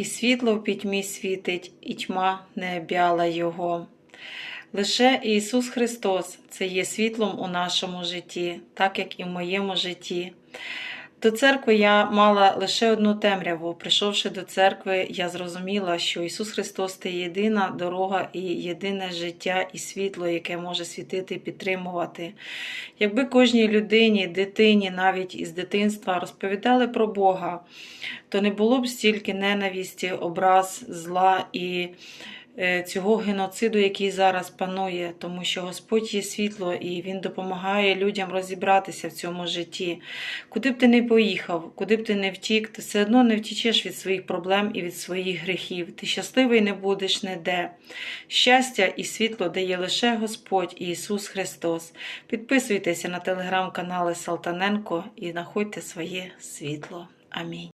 і світло в пітьмі світить, і тьма не обяла його. Лише Ісус Христос це є світлом у нашому житті, так як і в моєму житті. До церкви я мала лише одну темряву. Прийшовши до церкви, я зрозуміла, що Ісус Христос це єдина дорога і єдине життя і світло, яке може світити і підтримувати. Якби кожній людині, дитині, навіть із дитинства розповідали про Бога, то не було б стільки ненависті, образ, зла і цього геноциду, який зараз панує, тому що Господь є світло і Він допомагає людям розібратися в цьому житті. Куди б ти не поїхав, куди б ти не втік, ти все одно не втічеш від своїх проблем і від своїх гріхів. Ти щасливий не будеш ніде. Щастя і світло дає лише Господь Ісус Христос. Підписуйтеся на телеграм-канали Салтаненко і знаходьте своє світло. Амінь.